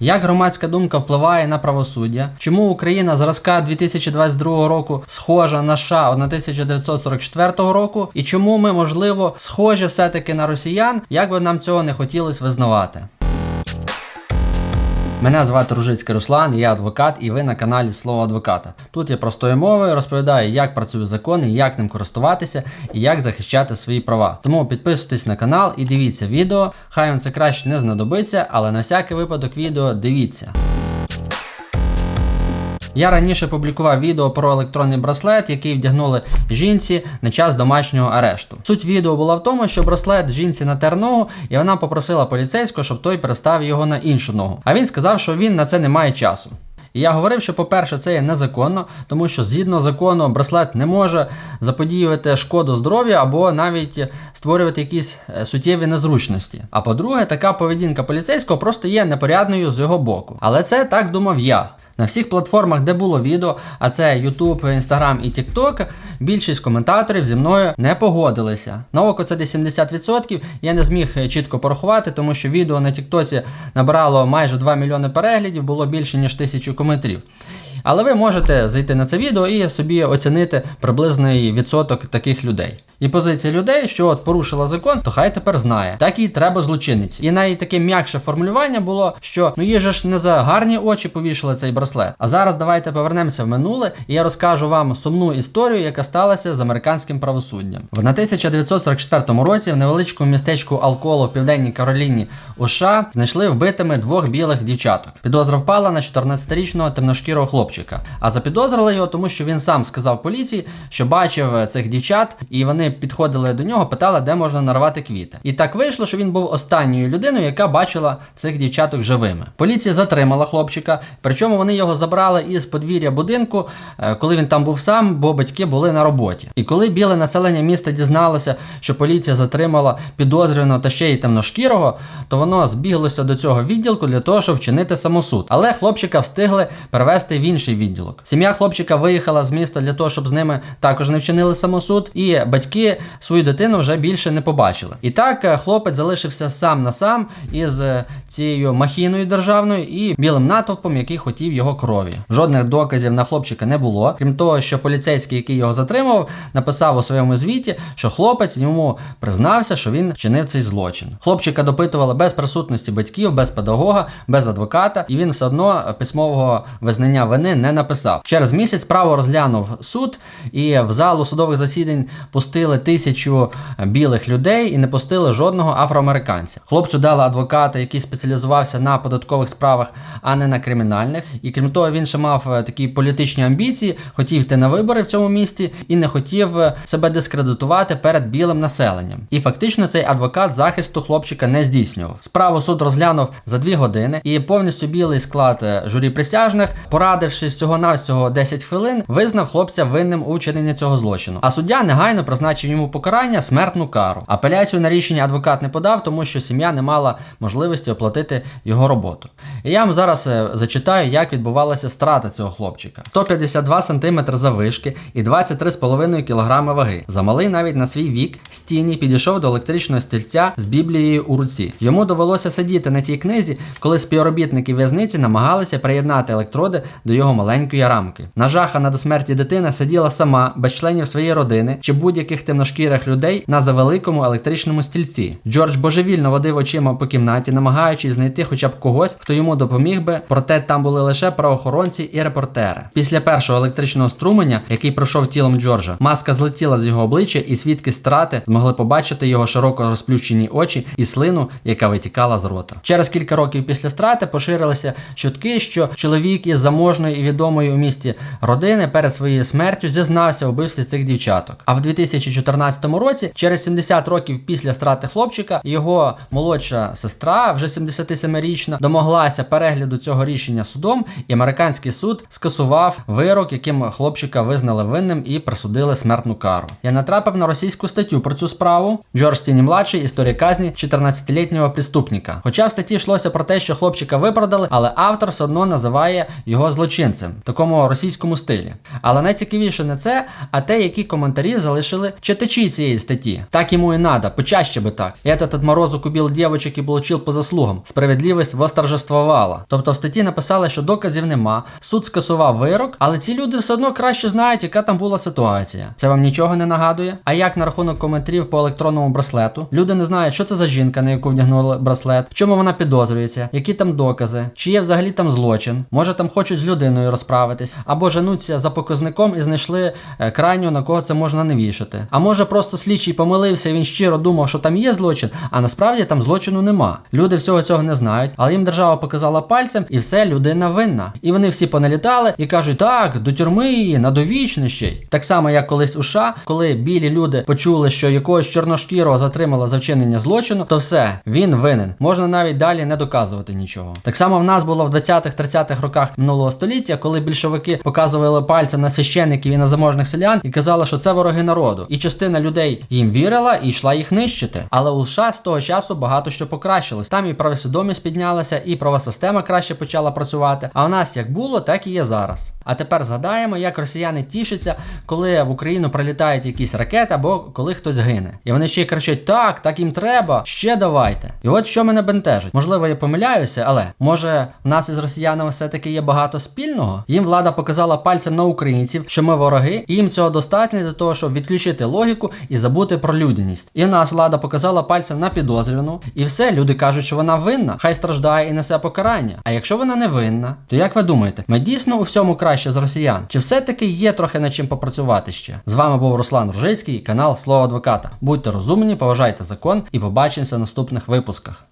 Як громадська думка впливає на правосуддя? Чому Україна зразка 2022 року схожа на США 1944 року? І чому ми, можливо, схожі все-таки на росіян, як би нам цього не хотілося визнавати? Мене звати Ружицький Руслан, я адвокат, і ви на каналі Слово адвоката. Тут я простою мовою розповідаю, як працює закон, і як ним користуватися і як захищати свої права. Тому підписуйтесь на канал і дивіться відео. Хай вам це краще не знадобиться, але на всякий випадок відео дивіться. Я раніше публікував відео про електронний браслет, який вдягнули жінці на час домашнього арешту. Суть відео була в тому, що браслет жінці натер ногу, і вона попросила поліцейського, щоб той перестав його на іншу ногу. А він сказав, що він на це не має часу. І я говорив, що, по-перше, це є незаконно, тому що згідно закону браслет не може заподіювати шкоду здоров'ю або навіть створювати якісь е, суттєві незручності. А по-друге, така поведінка поліцейського просто є непорядною з його боку. Але це так думав я. На всіх платформах, де було відео, а це YouTube, Instagram і TikTok, більшість коментаторів зі мною не погодилися. На око це десь 70%. Я не зміг е, чітко порахувати, тому що відео на TikTok набрало майже 2 мільйони переглядів, було більше ніж тисячу коментарів. Але ви можете зайти на це відео і собі оцінити приблизний відсоток таких людей. І позиція людей, що от порушила закон, то хай тепер знає. Так і треба злочинець. І навіть таке м'якше формулювання було, що ну їй ж не за гарні очі повішали цей браслет. А зараз давайте повернемося в минуле, і я розкажу вам сумну історію, яка сталася з американським правосуддям. В на 1944 році в невеличкому містечку Алколо в південній Кароліні у США знайшли вбитими двох білих дівчаток. Підозра впала на 14-річного темношкірого хлопчика. А запідозрили його, тому що він сам сказав поліції, що бачив цих дівчат, і вони підходили до нього, питали, де можна нарвати квіти. І так вийшло, що він був останньою людиною, яка бачила цих дівчаток живими. Поліція затримала хлопчика, причому вони його забрали із подвір'я будинку, е, коли він там був сам, бо батьки були на роботі. І коли біле населення міста дізналося, що поліція затримала підозрюваного та ще й темношкірого, то воно збіглося до цього відділку для того, щоб вчинити самосуд. Але хлопчика встигли перевести в інший відділок. Сім'я хлопчика виїхала з міста для того, щоб з ними також не вчинили самосуд, і батьки свою дитину вже більше не побачили. І так е, хлопець залишився сам на сам із е, цією махіною державною і білим натовпом, який хотів його крові. Жодних доказів на хлопчика не було. Крім того, що поліцейський, який його затримав, написав у своєму звіті, що хлопець йому признався, що він вчинив цей злочин. Хлопчика допитували без присутності батьків, без педагога, без адвоката, і він все одно письмового визнання вини не написав. Через місяць справу розглянув суд, і в залу судових засідань пустили тисячу білих людей і не пустили жодного афроамериканця. Хлопцю дали адвоката, який спеціалізувався на податкових справах, а не на кримінальних. І крім того, він ще мав е, такі політичні амбіції, хотів йти на вибори в цьому місті і не хотів е, себе дискредитувати перед білим населенням. І фактично цей адвокат захисту хлопчика не здійснював. Справу суд розглянув за дві години, і повністю білий склад е, журі присяжних, порадивши всього навсього 10 хвилин, визнав хлопця винним у вчиненні цього злочину. А суддя негайно призначив йому покарання смертну кару. Апеляцію на рішення адвокат не подав, тому що сім'я не мала можливості оплатити його роботу. І я вам зараз е, зачитаю, як відбувалася страта цього хлопчика: 152 см завишки і 23,5 кг ваги. Замалий навіть на свій вік стіні підійшов до електричного стільця з біблією у руці. Йому довелося сидіти на тій книзі, коли співробітники в'язниці намагалися приєднати електроди до його маленької рамки. Нажахана до смерті дитина сиділа сама, без членів своєї родини чи будь-яких темношкірих людей на завеликому електричному стільці. Джордж божевільно водив очима по кімнаті, намагаючись знайти хоча б когось, хто йому допоміг би, проте там були лише правоохоронці і репортери. Після першого електричного струменя, який пройшов тілом Джорджа, маска злетіла з його обличчя, і свідки страти змогли побачити його широко розплющені очі і слину, яка витікала з рота. Через кілька років після страти поширилися чутки, що чоловік із заможної і відомої у місті родини перед своєю смертю зізнався у вбивстві цих дівчаток. А в 2014 році, через 70 років після страти хлопчика, його молодша сестра, вже 77-річна, домоглася перегляду цього рішення судом, і американський суд скасував вирок, яким хлопчика визнали винним і присудили смертну кару. Я натрапив на російську статтю про цю справу. Джордж Стіні младший історія казні 14-літнього преступника. Хоча в статті йшлося про те, що хлопчика виправдали, але автор все одно називає його злочинцем в такому російському стилі. Але найцікавіше не це, а те, які коментарі залишили читачі цієї статті. Так йому і надо, почаще би так. Этот отморозок убил девочек и получил по заслугам. Справедливость восторжествовала. Тобто в статті написали, що доказів нема, суд скасував вирок, але ці люди все одно краще знають, яка там була ситуація. Це вам нічого не нагадує? А як на рахунок коментарів по електронному браслету? Люди не знають, що це за жінка, на яку вдягнули браслет, в чому вона підозрюється, які там докази, чи є взагалі там злочин, може там хочуть з людиною розправитись, або женуться за показником і знайшли е, крайнього, на кого це можна не вішати. А може просто слідчий помилився, він щиро думав, що там є злочин, а насправді там злочину нема. Люди всього цього не знають, але їм держава показала пальцем, і все, людина винна. І вони всі поналітали і кажуть, так, до тюрми її, на довічне ще й. Так само, як колись у США, коли білі люди почули, що якогось чорношкірого затримали за вчинення злочину, то все, він винен. Можна навіть далі не доказувати нічого. Так само в нас було в 20-30-х роках минулого століття, коли більшовики показували пальцем на священників і на заможних селян і казали, що це вороги народу. І частина людей їм вірила і йшла їх нищити. Але у США з того часу багато що покращилось. Там і правосвідомість піднялася, і права система краще почала працювати. А у нас як було, так і є зараз. А тепер згадаємо, як росіяни тішаться, коли в Україну прилітають якісь ракети або коли хтось гине. І вони ще й кричать: так, так їм треба, ще давайте. І от що мене бентежить. Можливо, я помиляюся, але може в нас із росіянами все-таки є багато спільного. Їм влада показала пальцем на українців, що ми вороги, і їм цього достатньо для того, щоб відключити логіку і забути про людяність. І нас влада показала пальцем на підозрювану, і все, люди кажуть, що вона винна, хай страждає і несе покарання. А якщо вона не винна, то як ви думаєте, ми дійсно у всьому краще з росіян? Чи все-таки є трохи над чим попрацювати ще? З вами був Руслан Ружицький, канал Слово Адвоката. Будьте розумні, поважайте закон і побачимося в наступних випусках.